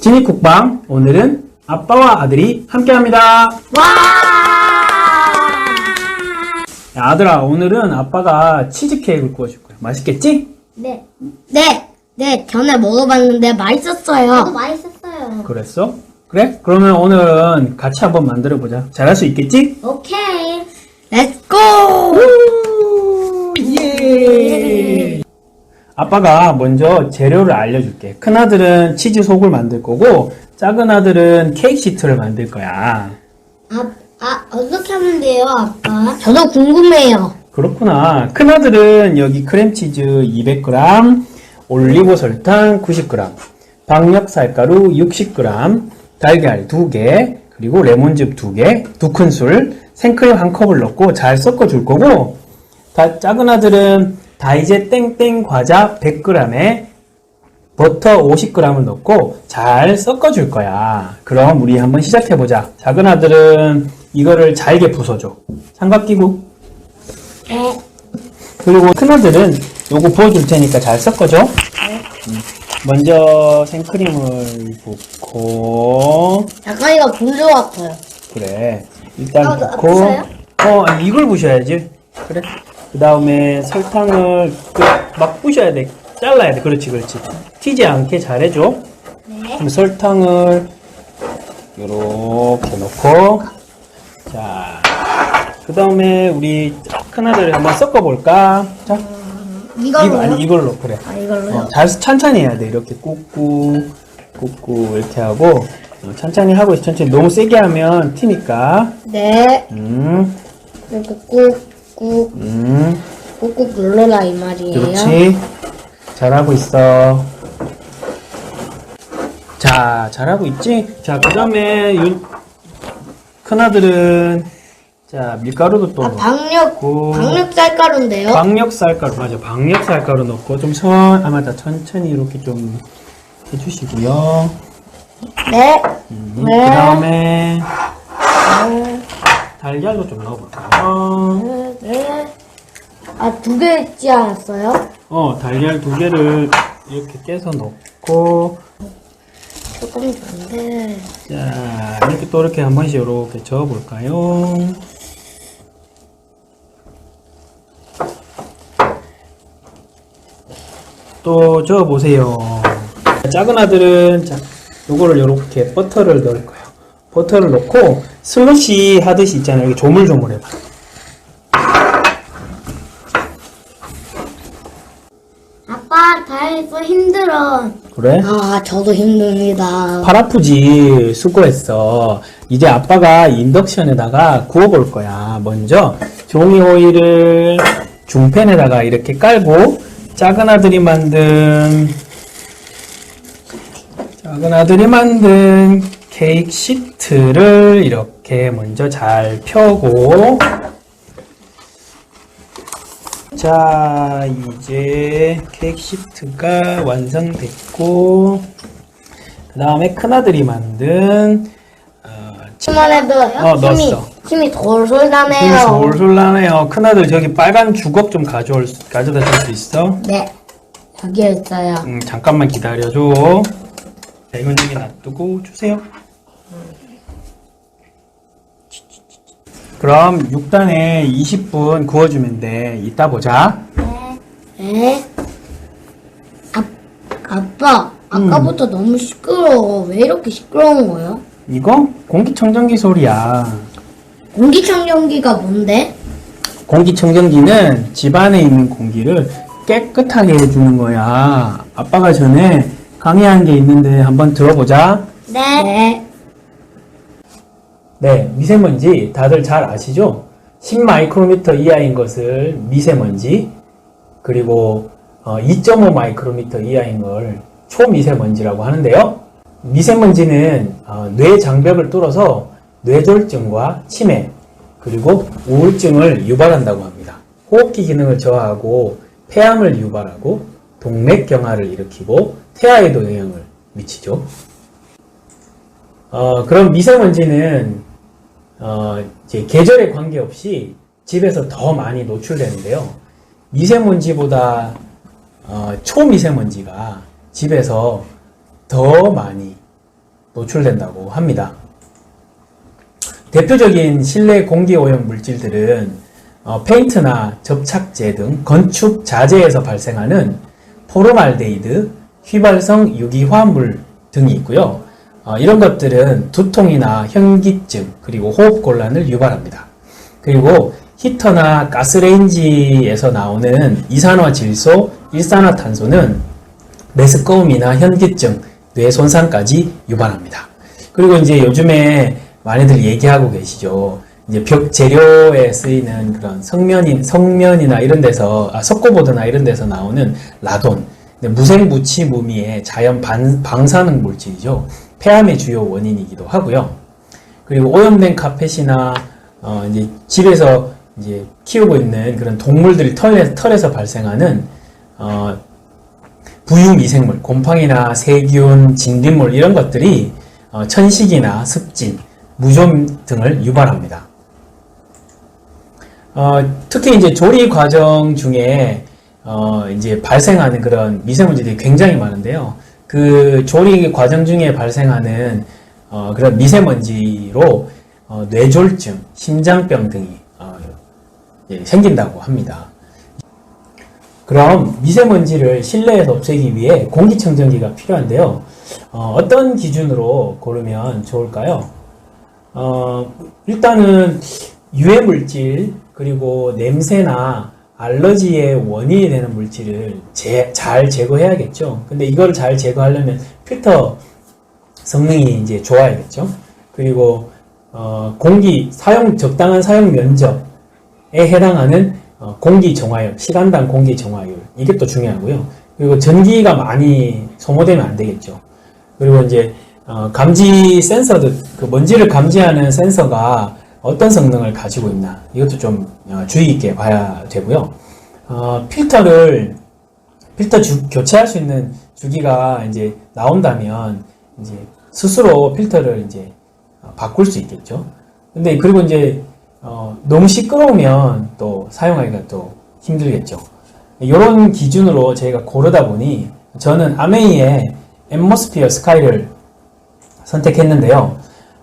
진익국방 오늘은 아빠와 아들이 함께합니다. 와! 야, 아들아 오늘은 아빠가 치즈케이크를 구워줄 거야. 맛있겠지? 네. 네. 네, 전에 먹어봤는데 맛있었어요. 저도 맛있었어요. 그랬어? 그래? 그러면 오늘은 같이 한번 만들어 보자. 잘할 수 있겠지? 오케이. 렛츠고! 예! 아빠가 먼저 재료를 알려줄게. 큰 아들은 치즈 속을 만들 거고, 작은 아들은 케이크 시트를 만들 거야. 아, 아, 어떻게 하면 돼요, 아빠? 저도 궁금해요. 그렇구나. 큰 아들은 여기 크림치즈 200g, 올리고 설탕 90g, 박력 쌀가루 60g, 달걀 2개, 그리고 레몬즙 2개, 2큰술, 생크림 한 컵을 넣고 잘 섞어 줄 거고, 다, 작은 아들은 다이제 땡땡 과자 100g에 버터 50g을 넣고 잘 섞어 줄 거야. 그럼 우리 한번 시작해 보자. 작은 아들은 이거를 잘게 부숴줘. 삼각기구. 네. 그리고 큰 아들은 요거 부어줄 테니까 잘 섞어줘. 음. 먼저 생크림을 붓고, 잠깐 이거 불것 같아요. 그래. 일단 어, 너 붓고, 부셔요? 어, 이걸 부셔야지. 그래. 그 다음에 설탕을 그, 막 부셔야 돼. 잘라야 돼. 그렇지, 그렇지. 튀지 않게 잘 해줘. 네. 그럼 설탕을 요렇게 넣고, 자, 그 다음에 우리 큰아들을 한번 섞어볼까? 자. 이걸로? 이거, 아니, 이걸로, 그래. 아, 이걸로요? 어, 잘, 천천히 해야 돼. 이렇게 꾹꾹, 꾹꾹, 이렇게 하고, 어, 천천히 하고, 천천히. 너무 세게 하면 튀니까. 네. 음, 이렇게 꾹 꾹, 음, 꾹꾹 눌러라 이 말이에요. 그렇지. 잘하고 있어. 자, 잘하고 있지? 자, 그 다음에, 큰아들은, 자, 밀가루도 또 아, 넣고. 박력, 박력 쌀가루인데요? 박력 쌀가루 맞아 박력 쌀가루 넣고 좀 천, 아 맞다 천천히 이렇게 좀 해주시고요. 네. 음, 네. 그 다음에 달걀도 좀 넣어볼까요? 네. 네. 아, 두 개 있지 않았어요? 어 달걀 두 개를 이렇게 깨서 넣고 조금 다른데. 자 이렇게 또 이렇게 한 번씩 이렇게 저어 볼까요? 또 저어 보세요. 작은 아들은 자, 요거를 이렇게 버터를 넣을 거예요. 버터를 넣고 슬러시 하듯이 있잖아요. 이렇게 조물조물 해봐. 아 해서 힘들어. 그래? 아, 저도 힘듭니다. 팔 아프지 수고했어 이제 아빠가 인덕션에다가 구워볼 거야 먼저 종이 호일을 중팬에다가 이렇게 깔고 작은 아들이 만든 작은 아들이 만든 케이크 시트를 이렇게 먼저 잘 펴고 자 이제 케이크 시트가 완성됐고 그 다음에 큰아들이 만든 어, 치만 해도 어, 힘이, 넣었어. 힘이 돌솔 힘이 나네요. 솔솔 나네요 큰아들 저기 빨간 주걱 좀 가져올 수- 가져다 줄 수 있어? 네. 여기에 있어요. 음, 잠깐만 기다려줘 자 이건 여기 놔두고 주세요 그럼 6단에 20분 구워주면 돼 이따 보자 네. 네. 아, 아빠, 아까부터 음. 너무 시끄러워. 왜 이렇게 시끄러운 거예요? 이거 공기청정기 소리야 공기청정기가 뭔데? 공기청정기는 집 안에 있는 공기를 깨끗하게 해주는 거야. 아빠가 전에 강의한 게 있는데 한번 들어보자. 네. 네. 네, 미세먼지 다들 잘 아시죠? 10 마이크로미터 이하인 것을 미세먼지, 그리고 2.5 마이크로미터 이하인 걸 초미세먼지라고 하는데요. 미세먼지는 어, 뇌 장벽을 뚫어서 뇌졸중과 치매, 그리고 우울증을 유발한다고 합니다. 호흡기 기능을 저하하고 폐암을 유발하고 동맥경화를 일으키고 태아에도 영향을 미치죠. 어, 그럼 미세먼지는 어, 이제 계절에 관계없이 집에서 더 많이 노출되는데요. 미세먼지보다 어, 초미세먼지가 집에서 더 많이 노출된다고 합니다. 대표적인 실내 공기 오염 물질들은 어, 페인트나 접착제 등 건축 자재에서 발생하는 포르말데이드, 휘발성 유기화합물 등이 있고요. 어, 이런 것들은 두통이나 현기증 그리고 호흡 곤란을 유발합니다. 그리고 히터나 가스레인지에서 나오는 이산화질소, 일산화탄소는 메스꺼움이나 현기증, 뇌 손상까지 유발합니다. 그리고 이제 요즘에 많이들 얘기하고 계시죠. 이제 벽 재료에 쓰이는 그런 성면인 성면이나 이런 데서 아, 석고보드나 이런 데서 나오는 라돈, 근데 무생무치 무미의 자연 반, 방사능 물질이죠. 폐암의 주요 원인이기도 하고요. 그리고 오염된 카펫이나 어, 이제 집에서 이제 키우고 있는 그런 동물들이 털에, 털에서 발생하는 어, 부유미생물, 곰팡이나 세균, 진딧물 이런 것들이 어, 천식이나 습진, 무좀 등을 유발합니다. 어, 특히 이제 조리 과정 중에 어, 이제 발생하는 그런 미세먼지들이 굉장히 많은데요. 그 조리 과정 중에 발생하는 어, 그런 미세먼지로 어, 뇌졸중, 심장병 등이 어, 예, 생긴다고 합니다. 그럼 미세먼지를 실내에서 없애기 위해 공기청정기가 필요한데요. 어, 떤 기준으로 고르면 좋을까요? 어, 일단은 유해 물질 그리고 냄새나 알러지의 원인이 되는 물질을 제- 잘 제거해야겠죠. 근데 이걸 잘 제거하려면 필터 성능이 이제 좋아야겠죠. 그리고 어, 공기 사용 적당한 사용 면적에 해당하는 어, 공기 정화율, 시간당 공기 정화율 이게 또 중요하고요. 그리고 전기가 많이 소모되면 안 되겠죠. 그리고 이제 어, 감지 센서도 그 먼지를 감지하는 센서가 어떤 성능을 가지고 있나 이것도 좀 어, 주의 있게 봐야 되고요. 어, 필터를 필터 주- 교체할 수 있는 주기가 이제 나온다면 이제 스스로 필터를 이제 어, 바꿀 수 있겠죠. 근데 그리고 이제 어, 너무 시끄러우면 또 사용하기가 또 힘들겠죠. 이런 기준으로 저희가 고르다 보니 저는 아메이의 엠모스피어 스카이를 선택했는데요.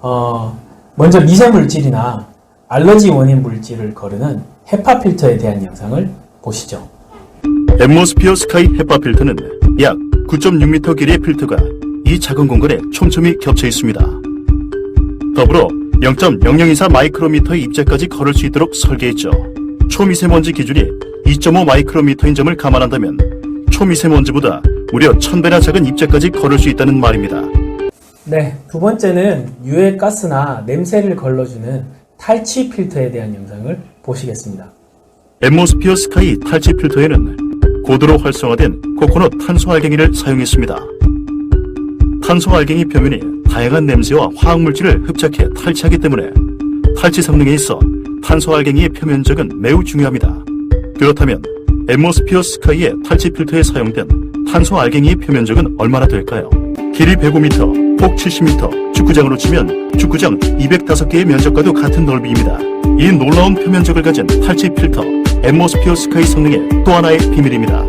어, 먼저 미세 물질이나 알러지 원인 물질을 거르는 헤파 필터에 대한 영상을 보시죠. 엠모스피어 스카이 헤파 필터는 약 9.6m 길이의 필터가 이 작은 공간에 촘촘히 겹쳐 있습니다. 더불어 0.0024 마이크로미터의 입자까지 걸을 수 있도록 설계했죠. 초미세먼지 기준이 2.5 마이크로미터인 점을 감안한다면 초미세먼지보다 무려 1000배나 작은 입자까지 걸을 수 있다는 말입니다. 네, 두 번째는 유해 가스나 냄새를 걸러주는 탈취 필터에 대한 영상을 보시겠습니다. 엠모스피어 스카이 탈취 필터에는 고도로 활성화된 코코넛 탄소 알갱이를 사용했습니다. 탄소 알갱이 표면이 다양한 냄새와 화학물질을 흡착해 탈취하기 때문에 탈취 성능에 있어 탄소 알갱이의 표면적은 매우 중요합니다. 그렇다면 엠모스피어 스카이의 탈취 필터에 사용된 탄소 알갱이의 표면적은 얼마나 될까요? 길이 105m, 폭 70m, 축구장으로 치면 축구장 205개의 면적과도 같은 넓이입니다. 이 놀라운 표면적을 가진 탈취 필터, 엠모스피어 스카이 성능의 또 하나의 비밀입니다.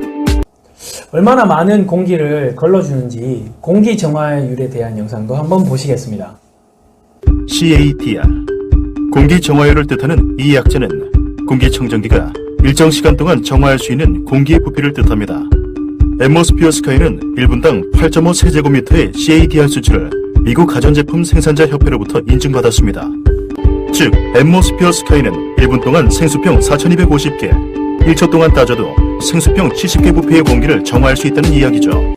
얼마나 많은 공기를 걸러주는지 공기 정화율에 대한 영상도 한번 보시겠습니다. CATR 공기 정화율을 뜻하는 이 약자는 공기청정기가 일정 시간 동안 정화할 수 있는 공기의 부피를 뜻합니다. 엠모스피어 스카이는 1분당 8.5 세제곱미터의 CATR 수치를 미국 가전제품 생산자 협회로부터 인증받았습니다. 즉, 엠모스피어 스카이는 1분 동안 생수병 4250개, 1초 동안 따져도 생수병 70개 부피의 공기를 정화할 수 있다는 이야기죠.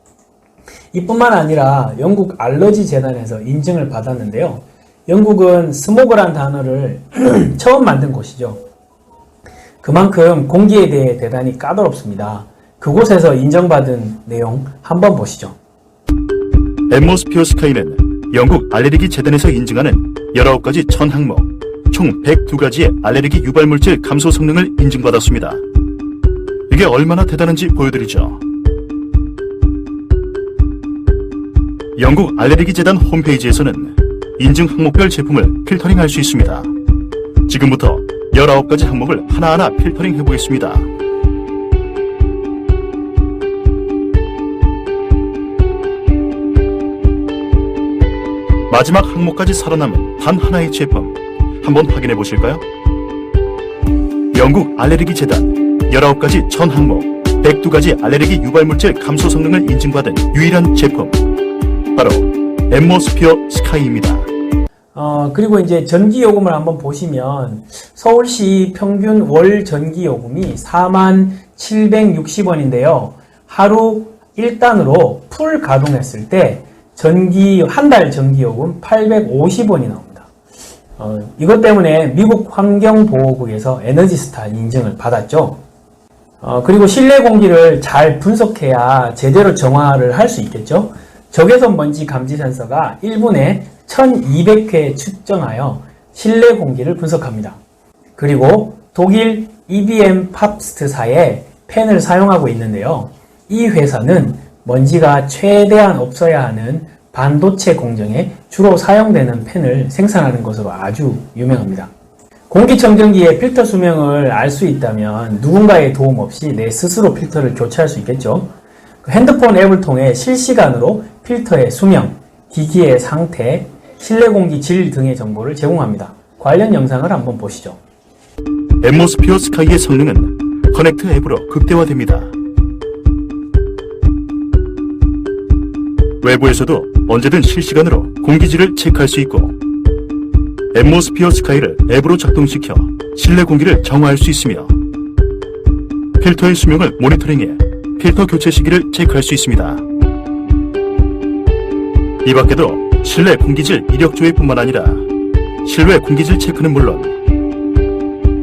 이뿐만 아니라 영국 알러지 재단에서 인증을 받았는데요. 영국은 스모그란 단어를 처음 만든 곳이죠. 그만큼 공기에 대해 대단히 까다롭습니다. 그곳에서 인정받은 내용 한번 보시죠. 엠모스피어 스카이는 영국 알레르기 재단에서 인증하는 19가지 천 항목, 총 102가지의 알레르기 유발 물질 감소 성능을 인증받았습니다. 이게 얼마나 대단한지 보여드리죠. 영국 알레르기 재단 홈페이지에서는 인증 항목별 제품을 필터링할 수 있습니다. 지금부터 19가지 항목을 하나하나 필터링 해 보겠습니다. 마지막 항목까지 살아남은 단 하나의 제품 한번 확인해 보실까요? 영국 알레르기 재단 19가지 전 항목 102가지 알레르기 유발 물질 감소 성능을 인증받은 유일한 제품 바로 엠모스피어 스카이입니다. 어, 그리고 이제 전기요금을 한번 보시면 서울시 평균 월 전기요금이 4만 760원인데요. 하루 1단으로 풀 가동했을 때 전기, 한 달 전기요금 850원이 나옵니다. 어, 이것 때문에 미국 환경보호국에서 에너지스타 인증을 받았죠. 어, 그리고 실내 공기를 잘 분석해야 제대로 정화를 할 수 있겠죠. 적외선 먼지 감지 센서가 1분에 1200회 측정하여 실내 공기를 분석합니다. 그리고 독일 EBM 팝스트사의 펜을 사용하고 있는데요. 이 회사는 먼지가 최대한 없어야 하는 반도체 공정에 주로 사용되는 펜을 생산하는 것으로 아주 유명합니다. 공기청정기의 필터 수명을 알 수 있다면 누군가의 도움 없이 내 스스로 필터를 교체할 수 있겠죠. 그 핸드폰 앱을 통해 실시간으로 필터의 수명, 기기의 상태, 실내 공기 질 등의 정보를 제공합니다. 관련 영상을 한번 보시죠. 엠모스피어 스카이의 성능은 커넥트 앱으로 극대화됩니다. 외부에서도 언제든 실시간으로 공기질을 체크할 수 있고 엠모스피어 스카이를 앱으로 작동시켜 실내 공기를 정화할 수 있으며 필터의 수명을 모니터링해 필터 교체 시기를 체크할 수 있습니다. 이 밖에도 실내 공기질 이력 조회뿐만 아니라 실외 공기질 체크는 물론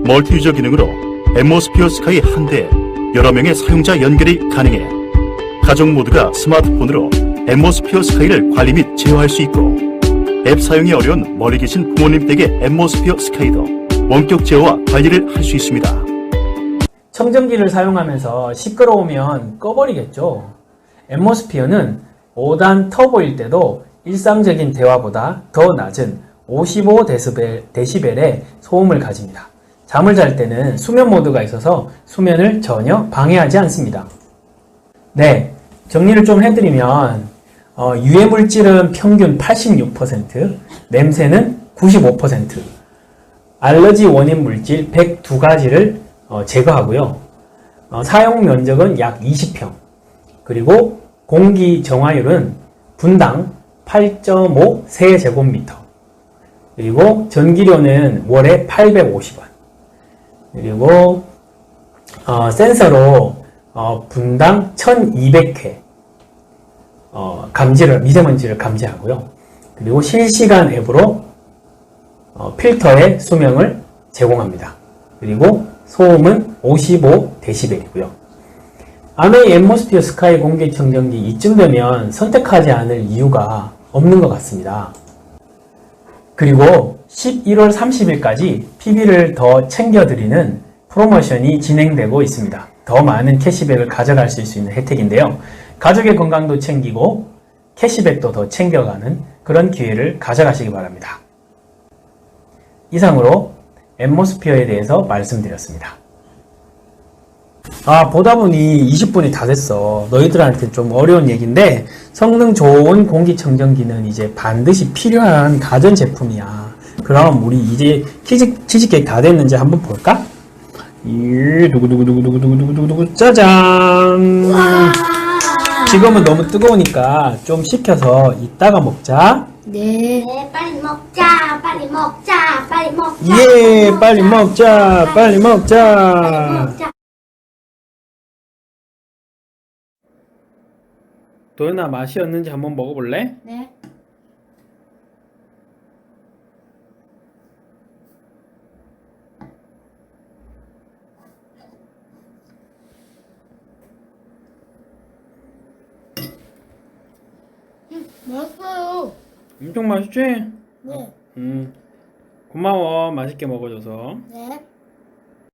멀티 유저 기능으로 엠모스피어 스카이 한 대에 여러 명의 사용자 연결이 가능해 가족 모두가 스마트폰으로 엠모스피어 스카이를 관리 및 제어할 수 있고 앱 사용이 어려운 멀리 계신 부모님 댁의 엠모스피어 스카이도 원격 제어와 관리를 할 수 있습니다. 청정기를 사용하면서 시끄러우면 꺼버리겠죠. 엠모스피어는 5단 터보일 때도 일상적인 대화보다 더 낮은 55데시벨의 소음을 가집니다. 잠을 잘 때는 수면 모드가 있어서 수면을 전혀 방해하지 않습니다. 네, 정리를 좀 해드리면 어, 유해 물질은 평균 86%, 냄새는 95%, 알러지 원인 물질 102가지를 어, 제거하고요. 어, 사용 면적은 약 20평. 그리고 공기 정화율은 분당 8.5 세제곱미터. 그리고 전기료는 월에 850원. 그리고 어, 센서로 어, 분당 1200회 어, 감지를 미세먼지를 감지하고요. 그리고 실시간 앱으로 어, 필터의 수명을 제공합니다. 그리고 소음은 55데시벨이고요. 아메이 엠모스피어 스카이 공기 청정기 이쯤 되면 선택하지 않을 이유가 없는 것 같습니다. 그리고 11월 30일까지 PB를 더 챙겨드리는 프로모션이 진행되고 있습니다. 더 많은 캐시백을 가져갈 수 있는 혜택인데요. 가족의 건강도 챙기고 캐시백도 더 챙겨가는 그런 기회를 가져가시기 바랍니다. 이상으로 엠모스피어에 대해서 말씀드렸습니다. 아, 보다 보니 20분이 다 됐어. 너희들한테 좀 어려운 얘기인데, 성능 좋은 공기청정기는 이제 반드시 필요한 가전 제품이야. 그럼 우리 이제 키즈, 치즈케이크 다 됐는지 한번 볼까? 이, 두구두구두구두구두구두구두구, 짜잔! 지금은 너무 뜨거우니까 좀 식혀서 이따가 먹자. 네. 네, 빨리 먹자, 빨리 먹자, 빨리 먹자. 예, 빨리 먹자, 빨리 빨리 먹자. 먹자. 도연아, 맛이 어는지 한번 먹어볼래? 네. 맛있어요. 엄청 맛있지? 네. 음, 고마워. 맛있게 먹어줘서. 네.